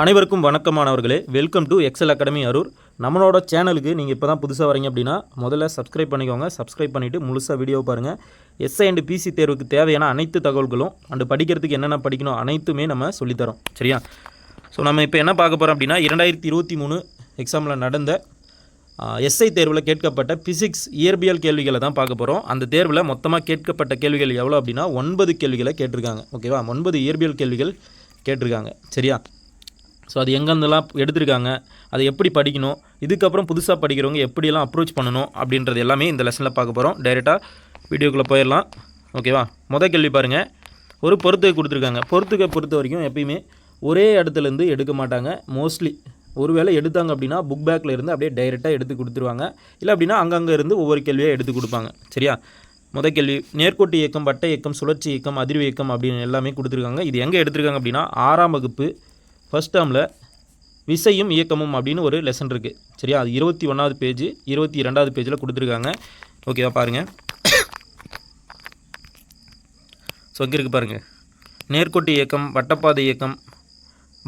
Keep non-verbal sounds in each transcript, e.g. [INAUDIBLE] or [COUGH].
அனைவருக்கும் வணக்கமானவர்களே welcome to Excel academy Arur நம்மளோட சேனலுக்கு நீங்கள் இப்போ தான் புதுசாக வரீங்க அப்படின்னா முதல்ல சப்ஸ்கிரைப் பண்ணிக்கோங்க. சப்ஸ்கிரைப் பண்ணிவிட்டு முழுசாக வீடியோ பாருங்கள் எஸ்ஐ அண்ட் பிசி தேர்வுக்கு தேவையான அனைத்து தகவல்களும் அண்டு படிக்கிறதுக்கு என்னென்ன படிக்கணும் அனைத்துமே நம்ம சொல்லித்தரோம். சரியா? ஸோ நம்ம இப்போ என்ன பார்க்க போகிறோம் அப்படின்னா இரண்டாயிரத்தி இருபத்தி மூணு எக்ஸாமில் நடந்த எஸ்ஐ தேர்வில் கேட்கப்பட்ட பிசிக்ஸ் இயற்பியல் கேள்விகளை தான் பார்க்க போகிறோம் அந்த தேர்வில் மொத்தமாக கேட்கப்பட்ட கேள்விகள் எவ்வளோ அப்படின்னா ஒன்பது கேள்விகளை கேட்டிருக்காங்க. ஓகேவா ஒன்பது இயற்பியல் கேள்விகள் கேட்டிருக்காங்க. சரியா? ஸோ அது எங்கேருந்துலாம் எடுத்திருக்காங்க அதை எப்படி படிக்கணும் இதுக்கப்புறம் புதுசாக படிக்கிறவங்க எப்படியெல்லாம் அப்ரோச் பண்ணணும் அப்படின்றது எல்லாமே இந்த லெசனில் பார்க்க போகிறோம் டைரெக்டாக வீடியோக்குள்ளே போயிடலாம். ஓகேவா மொதல் கேள்வி பாருங்கள் ஒரு பொறுத்துகை கொடுத்துருக்காங்க. பொறுத்துக்கை பொறுத்த வரைக்கும் எப்பயுமே ஒரே இடத்துலேருந்து எடுக்க மாட்டாங்க. மோஸ்ட்லி ஒருவேளை எடுத்தாங்க அப்படின்னா புக் பேக்கில் இருந்து அப்படியே டைரெக்டாக எடுத்து கொடுத்துருவாங்க. இல்லை அப்படின்னா அங்கங்கே இருந்து ஒவ்வொரு கேள்வியாக எடுத்து கொடுப்பாங்க. சரியா? முதல் கேள்வி நேர்கோட்டு இயக்கம் வட்ட இயக்கம் சுழற்சி இயக்கம் அதிர்வு இயக்கம் அப்படின்னு எல்லாமே கொடுத்துருக்காங்க. இது எங்கே எடுத்திருக்காங்க அப்படின்னா ஆறாம் வகுப்பு ஃபஸ்ட் டேர்மில் விசையும் இயக்கமும் அப்படின்னு ஒரு லெசன் இருக்குது சரியா? அது இருபத்தி ஒன்றாவது பேஜ் இருபத்தி ரெண்டாவது பேஜில் கொடுத்துருக்காங்க. ஓகேவா பாருங்கள் ஸோ இங்கே இருக்குது பாருங்கள் நேர்கோட்டு இயக்கம் வட்டப்பாதை இயக்கம்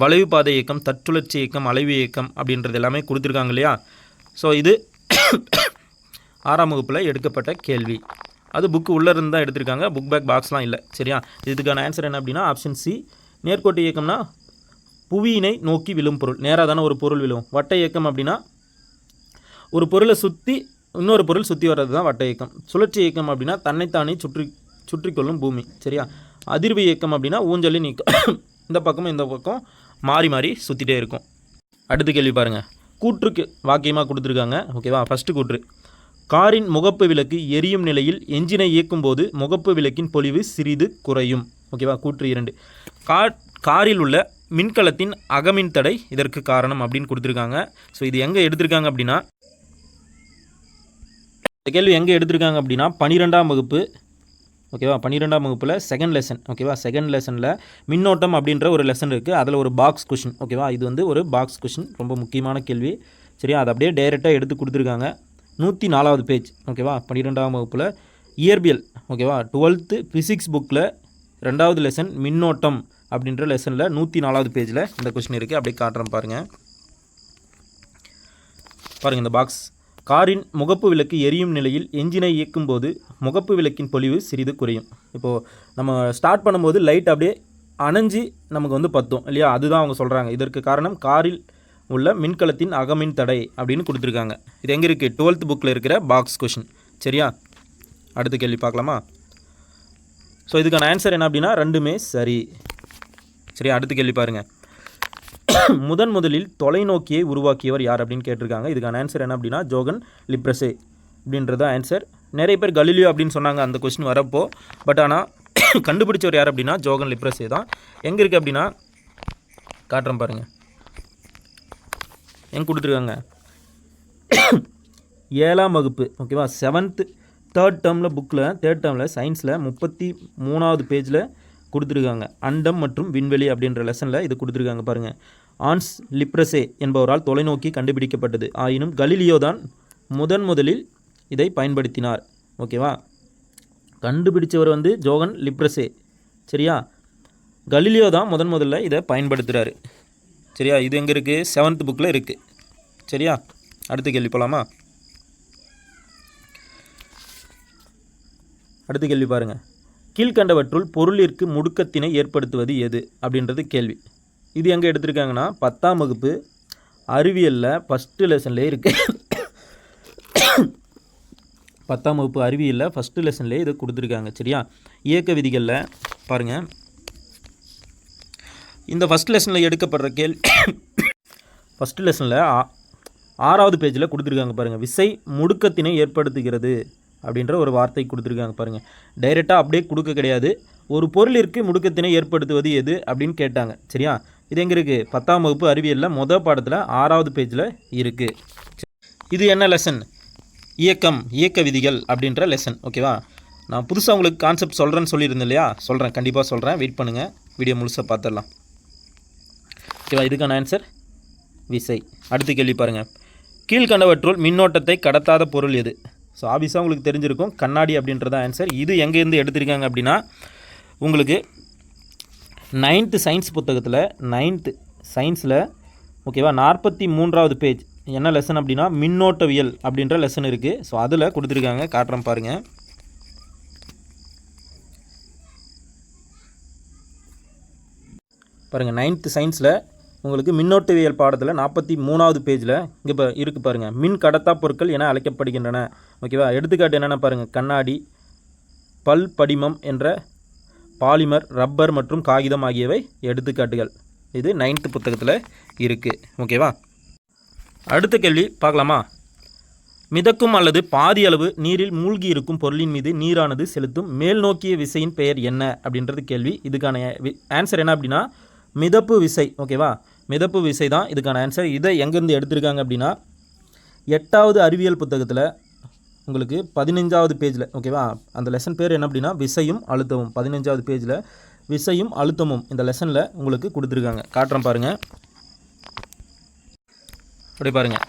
வளைவு பாதை இயக்கம் தற்சுழற்சி இயக்கம் அலைவு இயக்கம் அப்படின்றது எல்லாமே கொடுத்துருக்காங்க இல்லையா? ஸோ இது [COUGHS] ஆறாம் வகுப்பில் எடுக்கப்பட்ட கேள்வி. அது புக்கு உள்ளே இருந்து தான் எடுத்திருக்காங்க. புக் பேக் பாக்ஸ்லாம் இல்லை. சரியா? இதுக்கான ஆன்சர் என்ன அப்படின்னா ஆப்ஷன் சி நேர்கோட்டு இயக்கம்னா புவியினை நோக்கி விழும் பொருள். நேராக தானே ஒரு பொருள் விழும் வட்ட இயக்கம் அப்படின்னா ஒரு பொருளை சுற்றி இன்னொரு பொருள் சுற்றி வர்றது தான் வட்ட இயக்கம். சுழற்சி இயக்கம் அப்படின்னா தன்னைத்தானே சுற்றி சுற்றிக்கொள்ளும் பூமி. சரியா? அதிர்வு இயக்கம் அப்படின்னா ஊஞ்சலி நீக்கம் [COUGHS] இந்த பக்கமும் இந்த பக்கம் மாறி மாறி சுற்றிட்டே இருக்கும். அடுத்த கேள்வி பாருங்கள் கூற்றுக்கு வாக்கியமாக கொடுத்துருக்காங்க. ஓகேவா ஃபஸ்ட்டு கூற்று. காரின் முகப்பு விளக்கு எரியும் நிலையில் எஞ்சினை இயக்கும்போது முகப்பு விளக்கின் பொலிவு சிறிது குறையும். ஓகேவா கூற்று இரண்டு. கார் காரில் உள்ள மின்கலத்தின் அகமின் தடை இதற்கு காரணம் அப்படின்னு கொடுத்துருக்காங்க. ஸோ இது எங்கே எடுத்திருக்காங்க அப்படின்னா இந்த கேள்வி எங்கே எடுத்திருக்காங்க அப்படின்னா பன்னிரெண்டாம் வகுப்பு ஓகேவா? பன்னிரெண்டாம் வகுப்பில் செகண்ட் லெசன் ஓகேவா? செகண்ட் லெசனில் மின்னோட்டம் அப்படின்ற ஒரு லெசன் இருக்குது அதில் ஒரு பாக்ஸ் கொஷின் ஓகேவா? இது வந்து ஒரு பாக்ஸ் கொஷின் ரொம்ப முக்கியமான கேள்வி. சரியா? அதை அப்படியே டைரெக்டாக எடுத்து கொடுத்துருக்காங்க. நூற்றி நாலாவது பேஜ் ஓகேவா? பன்னிரெண்டாம் வகுப்பில் இயற்பியல் ஓகேவா? டுவெல்த்து ஃபிசிக்ஸ் புக்கில் ரெண்டாவது லெசன் மின்னோட்டம். அப்படின்ற லெசனில் நூற்றி நாலாவது பேஜில் இந்த கொஷின் இருக்குது அப்படியே காட்டுறேன் பாருங்கள் பாருங்கள் இந்த பாக்ஸ் காரின் முகப்பு விளக்கு எரியும் நிலையில் என்ஜினை இயக்கும்போது முகப்பு விளக்கின் பொலிவு சிறிது குறையும். இப்போது நம்ம ஸ்டார்ட் பண்ணும்போது லைட் அப்படியே அணைஞ்சு நமக்கு வந்து பத்தும் இல்லையா? அதுதான் அவங்க சொல்கிறாங்க இதற்கு காரணம் காரில் உள்ள மின்கலத்தின் அகமின் தடை அப்படின்னு கொடுத்துருக்காங்க. இது எங்கே இருக்குது டுவெல்த் புக்கில் இருக்கிற பாக்ஸ் கொஷின் சரியா? அடுத்த கேள்வி பார்க்கலாமா? ஸோ இதுக்கான ஆன்சர் என்ன அப்படின்னா ரெண்டுமே சரி. சரி அடுத்து கேள்வி பாருங்கள் [COUGHS] முதன் முதலில் தொலைநோக்கியை உருவாக்கியவர் யார் அப்படின்னு கேட்டிருக்காங்க. இதுக்கான ஆன்சர் என்ன அப்படின்னா ஜோகன் லிப்ரஸே அப்படின்றது ஆன்சர் நிறைய பேர் கலிலியோ அப்படின்னு சொன்னாங்க அந்த கொஸ்டின் வரப்போ. பட் ஆனால் [COUGHS] கண்டுபிடிச்சவர் யார் அப்படின்னா ஜோகன் லிப்ரஸே தான். எங்கே இருக்குது அப்படின்னா காட்டுறேன் பாருங்கள் எங்கே கொடுத்துருக்காங்க? [COUGHS] ஏழாம் வகுப்பு ஓகேவா செவன்த்து தேர்ட் டேர்மில் புக்கில் தேர்ட் டேர்மில் சயின்ஸில் முப்பத்தி மூணாவது பேஜில் கொடுத்துருக்காங்க. அண்டம் மற்றும் விண்வெளி அப்படின்ற லெசனில் இது கொடுத்துருக்காங்க பாருங்கள் ஆன்ஸ் லிப்ரஸே என்பவரால் தொலைநோக்கி கண்டுபிடிக்கப்பட்டது. ஆயினும் கலிலியோ தான் முதன் முதலில் இதை பயன்படுத்தினார். ஓகேவா கண்டுபிடிச்சவர் வந்து ஜோகன் லிப்ரஸே சரியா? கலிலியோ தான் முதன் முதல்ல இதை பயன்படுத்துகிறாரு சரியா? இது எங்கே இருக்குது செவன்த் புக்கில் இருக்குது சரியா? அடுத்த கேள்வி போகலாமா அடுத்த கேள்வி பாருங்கள் கீழ்கண்டவற்றுள் பொருளிற்கு முடுக்கத்தினை ஏற்படுத்துவது எது? அப்படின்றது கேள்வி. இது எங்கே எடுத்திருக்காங்கன்னா பத்தாம் வகுப்பு அறிவியலில் ஃபஸ்ட்டு லெசன்லேயே இருக்குது பத்தாம் வகுப்பு அறிவியலில் ஃபஸ்ட்டு லெசன்லேயே இது கொடுத்துருக்காங்க சரியா? இயக்க விதிகளில் பாருங்கள் இந்த ஃபஸ்ட் லெசனில் எடுக்கப்படுற கேள்வி ஃபஸ்ட்டு லெசனில் ஆறாவது பேஜில் கொடுத்துருக்காங்க பாருங்கள் விசை முடுக்கத்தினை ஏற்படுத்துகிறது. அப்படின்ற ஒரு வார்த்தை கொடுத்துருக்காங்க பாருங்கள் டைரெக்டாக அப்படியே கொடுக்க கிடையாது. ஒரு பொருளிற்கு முடுக்கத்தினை ஏற்படுத்துவது எது அப்படின்னு கேட்டாங்க. சரியா? இது எங்கே இருக்குது பத்தாம் வகுப்பு அறிவியலில் மொதல் பாடத்தில் ஆறாவது பேஜில் இருக்குது இது என்ன லெசன் இயக்கம் இயக்க விதிகள் அப்படின்ற லெசன் ஓகேவா நான் புதுசாக உங்களுக்கு கான்செப்ட் சொல்கிறேன்னு சொல்லியிருந்தேன் இல்லையா? சொல்கிறேன் கண்டிப்பாக சொல்கிறேன் வெயிட் பண்ணுங்கள் வீடியோ முழுசாக பார்த்துடலாம் ஓகேவா இதுக்கான ஆன்சர் விசை. அடுத்த கேள்வி பாருங்கள் கீழ்கண்டவற்றுள் மின்னோட்டத்தை கடத்தாத பொருள் எது? ஸோ ஆபிஸாக உங்களுக்கு தெரிஞ்சிருக்கும். கண்ணாடி அப்படின்றத ஆன்சர் இது எங்கேருந்து எடுத்திருக்காங்க அப்படின்னா உங்களுக்கு நைன்த்து சயின்ஸ் புத்தகத்தில் நைன்த்து சயின்ஸில் ஓகேவா நாற்பத்தி மூன்றாவது பேஜ் என்ன லெசன் அப்படின்னா மின்னோட்டவியல் அப்படின்ற லெசன் இருக்குது ஸோ அதில் கொடுத்துருக்காங்க. காட்டுறேன் பாருங்கள் பாருங்கள் நைன்த்து சயின்ஸில் உங்களுக்கு மின்னோட்டவியல் பாடத்தில் நாற்பத்தி மூணாவது பேஜில் இங்கே இப்போ இருக்குது பாருங்கள் மின் கடத்தா பொருட்கள் என அழைக்கப்படுகின்றன. ஓகேவா? எடுத்துக்காட்டு என்னென்ன பாருங்கள் கண்ணாடி பல் படிமம் என்ற பாலிமர் ரப்பர் மற்றும் காகிதம் ஆகியவை எடுத்துக்காட்டுகள். இது நைன்த்து புத்தகத்தில் இருக்குது ஓகேவா? அடுத்த கேள்வி பார்க்கலாமா? மிதக்கும் அல்லது பாதி அளவு நீரில் மூழ்கி இருக்கும் பொருளின் மீது நீரானது செலுத்தும் மேல் நோக்கிய விசையின் பெயர் என்ன? அப்படின்றது கேள்வி. இதுக்கான ஆன்சர் என்ன அப்படின்னா மிதப்பு விசை. ஓகேவா? மிதப்பு விசை தான் இதுக்கான ஆன்சர் இதை எங்கேருந்து எடுத்திருக்காங்க அப்படின்னா எட்டாவது அறிவியல் புத்தகத்தில் உங்களுக்கு பதினஞ்சாவது பேஜில் ஓகேவா அந்த லெசன் பேர் என்ன அப்படின்னா விசையும் அழுத்தமும். பதினஞ்சாவது பேஜில் விசையும் அழுத்தமும் இந்த லெசனில் உங்களுக்கு கொடுத்துருக்காங்க. காட்டுறேன் பாருங்கள் அப்படி பாருங்கள்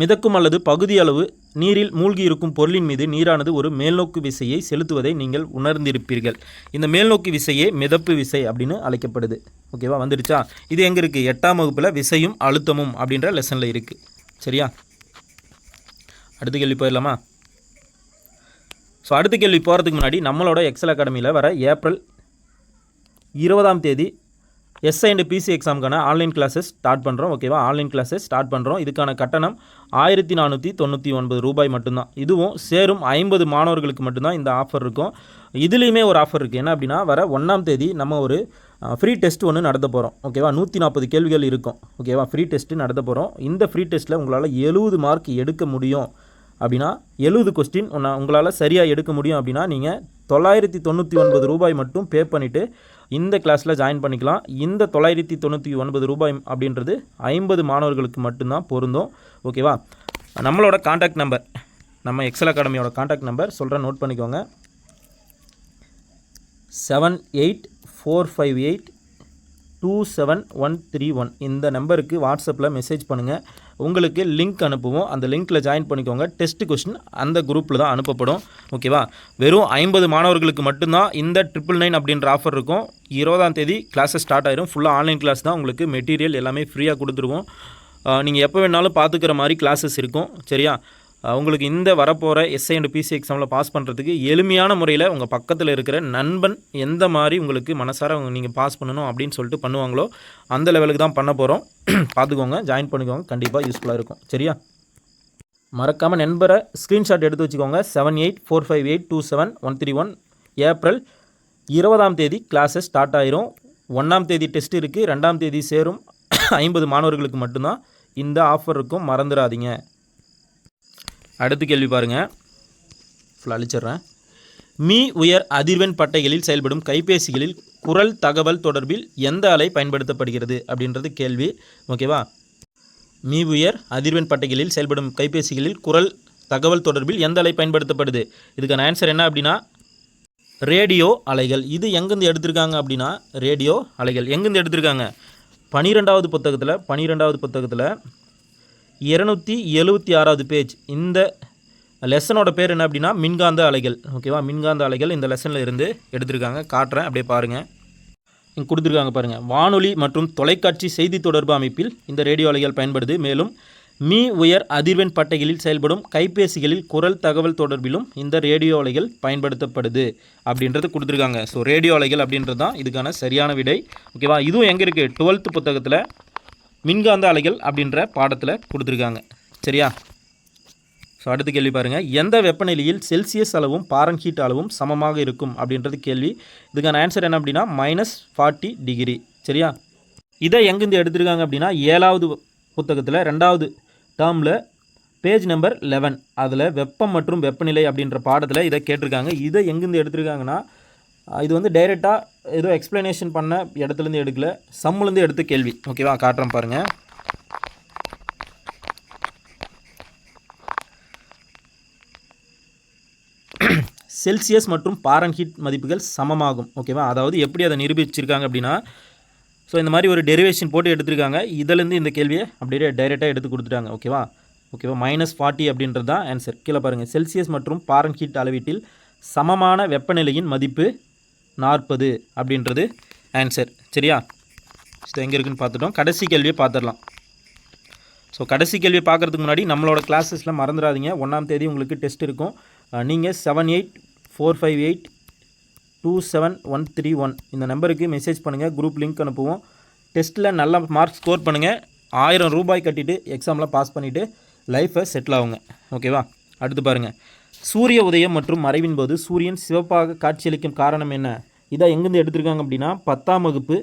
மிதக்கும் அல்லது பகுதி அளவு நீரில் மூழ்கி இருக்கும் பொருளின் மீது நீரானது ஒரு மேல்நோக்கு விசையை செலுத்துவதை நீங்கள் உணர்ந்திருப்பீர்கள். இந்த மேல்நோக்கு விசையே மிதப்பு விசை அப்படின்னு அழைக்கப்படுது. ஓகேவா வந்துடுச்சா இது எங்கே இருக்குது எட்டாம் வகுப்பில் விசையும் அழுத்தமும் அப்படின்ற லெசனில் இருக்குது சரியா? அடுத்த கேள்வி போயிடலாமா? ஸோ அடுத்த கேள்வி போகிறதுக்கு முன்னாடி நம்மளோட எக்ஸல் அகாடமியில் வர ஏப்ரல் இருபதாம் தேதி எஸ்ஐ அண்ட் பிசி எக்ஸாமுக்கான ஆன்லைன் கிளாஸஸ் ஸ்டார்ட் பண்ணுறோம் ஓகேவா ஆன்லைன் கிளாஸஸ் ஸ்டார்ட் பண்ணுறோம் இதுக்கான கட்டணம் ஆயிரத்தி நானூற்றி தொண்ணூற்றி ஒன்பது ரூபாய் மட்டும்தான். இதுவும் சேரும் ஐம்பது மாணவர்களுக்கு மட்டும்தான் இந்த ஆஃபர் இருக்கும். இதுலேயுமே ஒரு ஆஃபர் இருக்குது என்ன அப்படின்னா வர ஒன்றாம் தேதி நம்ம ஒரு ஃப்ரீ டெஸ்ட் ஒன்று நடத்த போகிறோம் ஓகேவா நூற்றி நாற்பது கேள்விகள் இருக்கும். ஓகேவா ஃப்ரீ டெஸ்ட்டு நடத்த போகிறோம் இந்த ஃப்ரீ டெஸ்ட்டில் உங்களால் எழுபது மார்க் எடுக்க முடியும். அப்படின்னா எழுபது கொஸ்டின் உன்னை உங்களால் சரியாக எடுக்க முடியும் அப்படின்னா நீங்கள் தொள்ளாயிரத்தி தொண்ணூற்றி ஒன்பது ரூபாய் மட்டும் பே பண்ணிவிட்டு இந்த கிளாஸில் ஜாயின் பண்ணிக்கலாம். இந்த தொள்ளாயிரத்தி தொண்ணூற்றி ஒன்பது ரூபாய் அப்படின்றது ஐம்பது மாணவர்களுக்கு மட்டும்தான் பொருந்தும். ஓகேவா நம்மளோட காண்டாக்ட் நம்பர் நம்ம எக்ஸல் அகாடமியோட காண்டாக்ட் நம்பர் சொல்கிறேன் நோட் பண்ணிக்கோங்க. Seven eight four five eight two seven one three one இந்த நம்பருக்கு வாட்ஸ்அப்பில் மெசேஜ் பண்ணுங்கள் உங்களுக்கு லிங்க் அனுப்புவோம். அந்த லிங்க்கில் ஜாயின் பண்ணிக்கோங்க. டெஸ்ட் கொஸ்டின் அந்த குரூப்பில் தான் அனுப்பப்படும். ஓகேவா வெறும் ஐம்பது மாணவர்களுக்கு மட்டும்தான் இந்த ட்ரிபிள் நைன் அப்படின்ற ஆஃபர் இருக்கும். இருபதாம் தேதி கிளாஸஸ் ஸ்டார்ட் ஆயிரும். ஃபுல்லாக ஆன்லைன் கிளாஸ் தான் உங்களுக்கு மெட்டீரியல் எல்லாமே ஃப்ரீயாக கொடுத்துருவோம். நீங்கள் எப்போ வேணாலும் பார்த்துக்கிற மாதிரி கிளாஸஸ் இருக்கும். சரியா? உங்களுக்கு இந்த வரப்போகிற எஸ்ஐ அண்ட் பிசி எக்ஸாமில் பாஸ் பண்ணுறதுக்கு எளிமையான முறையில் உங்கள் பக்கத்தில் இருக்கிற நண்பன் எந்த மாதிரி உங்களுக்கு மனசார நீங்கள் பாஸ் பண்ணணும் அப்படின்னு சொல்லிட்டு பண்ணுவாங்களோ அந்த லெவலுக்கு தான் பண்ண போகிறோம் [CLEARS THROAT] பார்த்துக்கோங்க ஜாயின் பண்ணிக்கோங்க. கண்டிப்பாக யூஸ்ஃபுல்லாக இருக்கும். சரியா? மறக்காமல் நண்பரை ஸ்க்ரீன்ஷாட் எடுத்து வச்சுக்கோங்க. Seven eight four five eight two seven one three one April இருபதாம் தேதி கிளாஸஸ் ஸ்டார்ட் ஆயிரும். ஒன்றாம் தேதி டெஸ்ட் இருக்குது ரெண்டாம் தேதி சேரும். [CLEARS THROAT] ஐம்பது மாணவர்களுக்கு மட்டும்தான் இந்த ஆஃபர் இருக்கும். மறந்துடாதீங்க. அடுத்த கேள்வி பாருங்கள் ஃபுல்லாக அழிச்சிட்றேன். மீ உயர் அதிர்வெண் பட்டைகளில் செயல்படும் கைபேசிகளில் குரல் தகவல் தொடர்பில் எந்த அலை பயன்படுத்தப்படுகிறது அப்படின்றது கேள்வி. ஓகேவா மீ உயர் அதிர்வெண் பட்டைகளில் செயல்படும் கைபேசிகளில் குரல் தகவல் தொடர்பில் எந்த அலை பயன்படுத்தப்படுது? இதுக்கான ஆன்சர் என்ன அப்படின்னா ரேடியோ அலைகள். இது எங்கேருந்து எடுத்திருக்காங்க அப்படின்னா ரேடியோ அலைகள். எங்கேருந்து எடுத்திருக்காங்க? பனிரெண்டாவது புத்தகத்தில் பனிரெண்டாவது புத்தகத்தில் இரநூத்தி எழுபத்தி ஆறாவது பேஜ் இந்த லெசனோட பேர் என்ன அப்படின்னா மின்காந்த அலைகள். ஓகேவா மின்காந்த அலைகள் இந்த லெசனில் இருந்து எடுத்திருக்காங்க. காட்டுறேன் அப்படியே பாருங்கள் இங்கே கொடுத்துருக்காங்க பாருங்கள் வானொலி மற்றும் தொலைக்காட்சி செய்தி தொடர்பு அமைப்பில் இந்த ரேடியோ அலைகள் பயன்படுது. மேலும் மீ உயர் அதிர்வெண் பட்டைகளில் செயல்படும் கைபேசிகளில் குரல் தகவல் தொடர்பிலும் இந்த ரேடியோ அலைகள் பயன்படுத்தப்படுது அப்படின்றது கொடுத்துருக்காங்க. ஸோ ரேடியோ அலைகள் அப்படின்றது தான் இதுக்கான சரியான விடை. ஓகேவா இதுவும் எங்கே இருக்குது டுவெல்த்து புத்தகத்தில் மின்காந்த அலைகள் அப்படின்ற பாடத்தில் கொடுத்துருக்காங்க. சரியா? ஸோ அடுத்த கேள்வி பாருங்கள் எந்த வெப்பநிலையில் செல்சியஸ் அளவும் பாரன்ஹீட் அளவும் சமமாக இருக்கும் அப்படின்றது கேள்வி. இதுக்கான ஆன்சர் என்ன அப்படின்னா மைனஸ் ஃபார்ட்டி டிகிரி சரியா? இதை எங்கேருந்து எடுத்திருக்காங்க அப்படின்னா ஏழாவது புத்தகத்தில் ரெண்டாவது டேர்மில் பேஜ் நம்பர் லெவன் அதில் வெப்பம் மற்றும் வெப்பநிலை அப்படின்ற பாடத்தில் இதை கேட்டிருக்காங்க. இதை எங்கேருந்து எடுத்திருக்காங்கன்னா இது வந்து டைரெக்டாக ஏதோ எக்ஸ்ப்ளனேஷன் பண்ண இடத்துலேருந்து எடுக்கல. சம்முலேருந்து எடுத்த கேள்வி. ஓகேவா காட்டுறேன் பாருங்கள் செல்சியஸ் மற்றும் பாரன்ஹீட் மதிப்புகள் சமமாகும். ஓகேவா அதாவது எப்படி அதை நிரூபிச்சிருக்காங்க அப்படின்னா ஸோ இந்த மாதிரி ஒரு டெரிவேஷன் போட்டு எடுத்திருக்காங்க. இதிலேருந்து இந்த கேள்வியை அப்படியே டைரெக்டாக எடுத்து கொடுத்துட்டாங்க. ஓகேவா ஓகேவா மைனஸ் ஃபார்ட்டி அப்படின்றது தான் ஆன்சர் கீழே பாருங்கள் செல்சியஸ் மற்றும் பாரன்ஹீட் அளவீட்டில் சமமான வெப்பநிலையின் மதிப்பு நாற்பது அப்படின்றது ஆன்சர் சரியா? ஸோ எங்கே இருக்குன்னு பார்த்துட்டோம். கடைசி கேள்வியை பார்த்துடலாம். ஸோ கடைசி கேள்வி பார்க்குறதுக்கு முன்னாடி நம்மளோட கிளாஸஸில் மறந்துடாதீங்க. ஒன்றாம் தேதி உங்களுக்கு டெஸ்ட் இருக்கும். நீங்கள் seven eight four five eight two seven one three one இந்த நம்பருக்கு மெசேஜ் பண்ணுங்கள் குரூப் லிங்க் அனுப்புவோம். டெஸ்ட்டில் நல்ல மார்க் ஸ்கோர் பண்ணுங்கள் ஆயிரம் ரூபாய் கட்டிட்டு எக்ஸாமில் பாஸ் பண்ணிவிட்டு லைஃப்பை செட்டில் ஆகுங்க. ஓகேவா அடுத்து பாருங்கள் சூரிய உதயம் மற்றும் மறைவின் போது சூரியன் சிவப்பாக காட்சியளிக்கும் காரணம் என்ன? இதை எங்கேருந்து எடுத்திருக்காங்க அப்படின்னா பத்தாம் வகுப்பு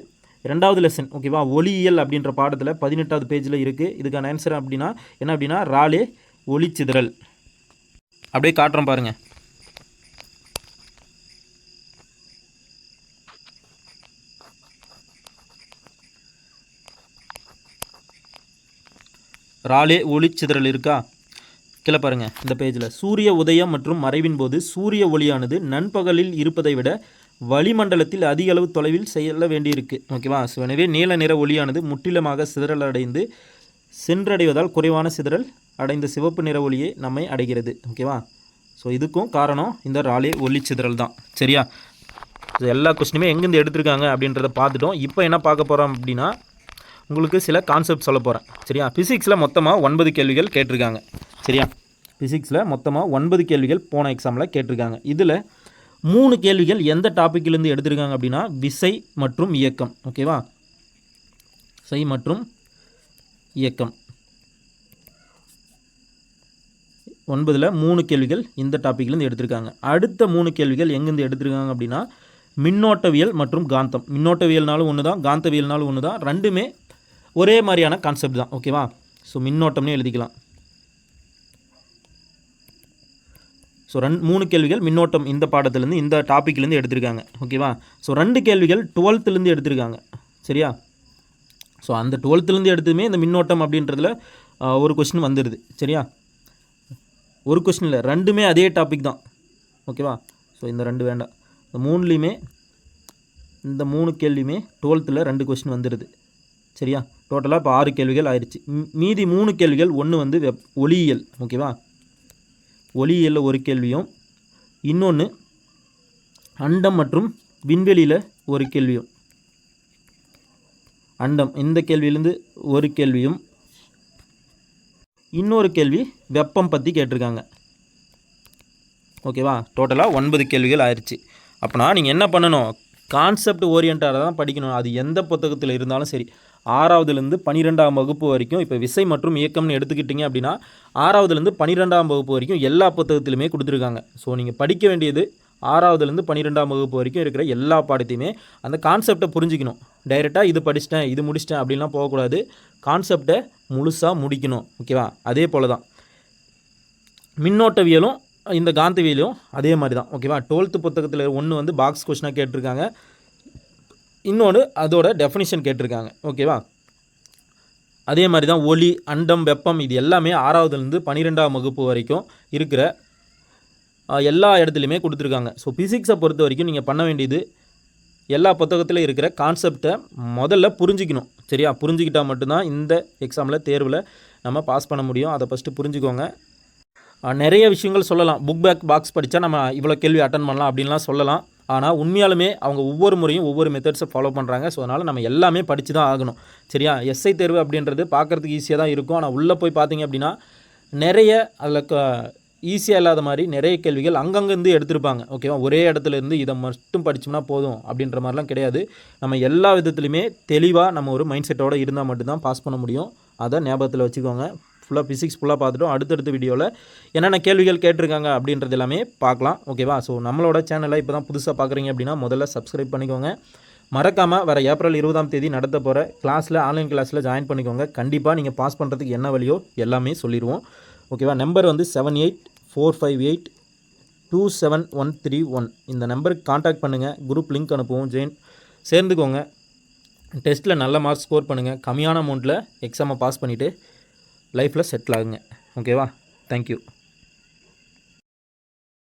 ரெண்டாவது லெசன் ஓகேவா ஒளியியல் அப்படின்ற பாடத்தில் பதினெட்டாவது பேஜில் இருக்குது இதுக்கான ஆன்சர் அப்படின்னா என்ன அப்படின்னா ராலே ஒளிச்சிதறல் அப்படியே காட்டுறோம் பாருங்கள் ராலே ஒளிச்சிதறல் இருக்கா? கீழே பாருங்க இந்த பேஜில் சூரிய உதயம் மற்றும் மறைவின் போது சூரிய ஒளியானது நண்பகலில் இருப்பதை விட வளிமண்டலத்தில் அதிக அளவு தொலைவில் செல்ல வேண்டியிருக்கு. ஓகேவா ஸோ எனவே நீல நிற ஒளியானது முற்றிலுமாக சிதறல் அடைந்து சென்றடைவதால் குறைவான சிதறல் அடைந்த சிவப்பு நிற ஒளியை நம்மை அடைகிறது. ஓகேவா ஸோ இதுக்கும் காரணம் இந்த ராலே ஒளி சிதறல் தான். சரியா? ஸோ எல்லா கொஸ்டினுமே எங்கேருந்து எடுத்திருக்காங்க அப்படின்றத பார்த்துட்டோம். இப்போ என்ன பார்க்க போகிறோம் அப்படின்னா உங்களுக்கு சில கான்செப்ட் சொல்ல போகிறேன் சரியா? ஃபிசிக்ஸில் மொத்தமாக ஒன்பது கேள்விகள் கேட்டிருக்காங்க. சரியா? ஃபிசிக்ஸில் மொத்தமாக ஒன்பது கேள்விகள் போன எக்ஸாமில் கேட்டிருக்காங்க. இதில் மூணு கேள்விகள் எந்த டாப்பிக்கிலேருந்து எடுத்திருக்காங்க அப்படின்னா விசை மற்றும் இயக்கம். ஓகேவா விசை மற்றும் இயக்கம். ஒன்பதில் மூணு கேள்விகள் இந்த டாப்பிக்லேருந்து எடுத்திருக்காங்க. அடுத்த மூணு கேள்விகள் எங்கேருந்து எடுத்திருக்காங்க அப்படின்னா மின்னோட்டவியல் மற்றும் காந்தம். மின்னோட்டவியல்னாலும் ஒன்று தான் காந்தவியல்னாலும் ஒன்று தான் ரெண்டுமே ஒரே மாதிரியான கான்செப்ட் தான். ஓகேவா ஸோ மின்னோட்டம்னே எழுதிக்கலாம். ஸோ ரெண்டு மூணு கேள்விகள் மின்னோட்டம் இந்த பாடத்துலேருந்து இந்த டாப்பிக்லேருந்து எடுத்திருக்காங்க. ஓகேவா? ஸோ ரெண்டு கேள்விகள் டுவெல்த்துலேருந்து எடுத்திருக்காங்க. சரியா? ஸோ அந்த டுவெல்த்துலேருந்து எடுத்ததுமே இந்த மின்னோட்டம் அப்படின்றதுல ஒரு கொஸ்டின் வந்துடுது சரியா? ஒரு கொஸ்டின் இல்லை ரெண்டுமே அதே டாபிக் தான். ஓகேவா? ஸோ இந்த ரெண்டு வேண்டாம். இந்த மூணுலேயுமே இந்த மூணு கேள்வியுமே டுவெல்த்தில் ரெண்டு கொஸ்டின் வந்துடுது சரியா? டோட்டலாக இப்போ ஆறு கேள்விகள் ஆயிடுச்சு மீதி மூணு கேள்விகள் ஒன்று வந்து வெப் ஒளியியல். ஓகேவா? ஒளியியலில் ஒரு கேள்வியும் இன்னொன்று அண்டம் மற்றும் விண்வெளியில் ஒரு கேள்வியும். அண்டம் இந்த கேள்வியிலேருந்து ஒரு கேள்வியும். இன்னொரு கேள்வி வெப்பம் பற்றி கேட்டிருக்காங்க. ஓகேவா? டோட்டலாக ஒன்பது கேள்விகள் ஆயிடுச்சு அப்போனா நீங்கள் என்ன பண்ணணும்? கான்செப்ட் ஓரியண்டாக தான் படிக்கணும். அது எந்த புத்தகத்தில் இருந்தாலும் சரி. ஆறாவதுலேருந்து பன்னிரெண்டாம் வகுப்பு வரைக்கும் இப்போ விசை மற்றும் இயக்கம்னு எடுத்துக்கிட்டிங்க அப்படின்னா ஆறாவதுலேருந்து பன்னிரெண்டாம் வகுப்பு வரைக்கும் எல்லா புத்தகத்திலுமே கொடுத்துருக்காங்க. ஸோ நீங்கள் படிக்க வேண்டியது ஆறாவதுலேருந்து பன்னிரெண்டாம் வகுப்பு வரைக்கும் இருக்கிற எல்லா பாடத்தையுமே அந்த கான்செப்டை புரிஞ்சிக்கணும். டைரெக்டாக இது படிச்சிட்டேன் இது முடிச்சிட்டேன் அப்படின்லாம் போகக்கூடாது. கான்செப்டை முழுசாக முடிக்கணும் ஓகேவா அதே போல் தான் மின்னோட்டவியலும் இந்த காந்தவியலும் அதே மாதிரி தான் ஓகேவா டுவெல்த்து புத்தகத்தில் ஒன்று வந்து பாக்ஸ் கொஷினாக கேட்டிருக்காங்க. இன்னொன்று அதோட டெஃபினிஷன் கேட்டிருக்காங்க. ஓகேவா அதே மாதிரி தான் ஒளி அண்டம் வெப்பம் இது எல்லாமே ஆறாவதுலேருந்து பன்னிரெண்டாம் வகுப்பு வரைக்கும் இருக்கிற எல்லா இடத்துலையுமே கொடுத்துருக்காங்க. ஸோ ஃபிசிக்ஸை பொறுத்த வரைக்கும் நீங்கள் பண்ண வேண்டியது எல்லா புத்தகத்திலும் இருக்கிற கான்செப்டை முதல்ல புரிஞ்சிக்கணும். சரியா? புரிஞ்சுக்கிட்டால் மட்டும்தான் இந்த எக்ஸாமில் தேர்வில் நம்ம பாஸ் பண்ண முடியும். அதை ஃபஸ்ட்டு புரிஞ்சுக்கோங்க. நிறைய விஷயங்கள் சொல்லலாம். புக் பேக் பாக்ஸ் படித்தா நம்ம இவ்வளோ கேள்வி அட்டன் பண்ணலாம் அப்படின்லாம் சொல்லலாம். ஆனால் உண்மையாலுமே அவங்க ஒவ்வொரு முறையும் ஒவ்வொரு மெத்தட்ஸை ஃபாலோ பண்ணுறாங்க ஸோ அதனால் நம்ம எல்லாமே படித்து தான் ஆகணும். சரியா? எஸ்ஐ தேர்வு அப்படின்றது பார்க்குறதுக்கு ஈஸியாக தான் இருக்கும். ஆனால் உள்ளே போய் பார்த்தீங்க அப்படின்னா நிறைய அதில் ஈஸியாக இல்லாத மாதிரி நிறைய கேள்விகள் அங்கங்கேருந்து எடுத்திருப்பாங்க. ஓகேவா ஒரே இடத்துல இருந்து இதை மட்டும் படிச்சோம்னா போதும் அப்படின்ற மாதிரிலாம் கிடையாது. நம்ம எல்லா விதத்துலையுமே தெளிவாக நம்ம ஒரு மைண்ட் செட்டோடு இருந்தால் மட்டும்தான் பாஸ் பண்ண முடியும். அதை ஞாபகத்தில் வச்சுக்கோங்க. ஃபுல்லாக ஃபிசிக்ஸ் ஃபுல்லாக பார்த்துட்டோம். அடுத்தடுத்த வீடியோவில் என்னென்ன கேள்விகள் கேட்டிருக்காங்க அப்படின்றது எல்லாமே பார்க்கலாம். ஓகேவா? ஸோ நம்மளோட சேனலை இப்போ தான் புதுசாக பார்க்குறீங்க அப்படின்னா முதல்ல சப்ஸ்கிரைப் பண்ணிக்கோங்க. மறக்காமல் வர ஏப்ரல் இருபதாம் தேதி நடத்த போகிற கிளாஸில் ஆன்லைன் கிளாஸில் ஜாயின் பண்ணிக்கோங்க. கண்டிப்பாக நீங்கள் பாஸ் பண்ணுறதுக்கு என்ன வழியோ எல்லாமே சொல்லிடுவோம் ஓகேவா? நம்பர் வந்து seven eight four five eight two seven one three one இந்த நம்பருக்கு காண்டாக்ட் பண்ணுங்கள் குரூப் லிங்க் அனுப்புவோம். ஜெயின் சேர்ந்துக்கோங்க. டெஸ்ட்டில் நல்ல மார்க் ஸ்கோர் பண்ணுங்கள் கம்மியான அமௌண்ட்டில் எக்ஸாமை பாஸ் பண்ணிவிட்டு லைஃப்பில் செட்டில் ஆகுங்க. ஓகேவா தேங்க்யூ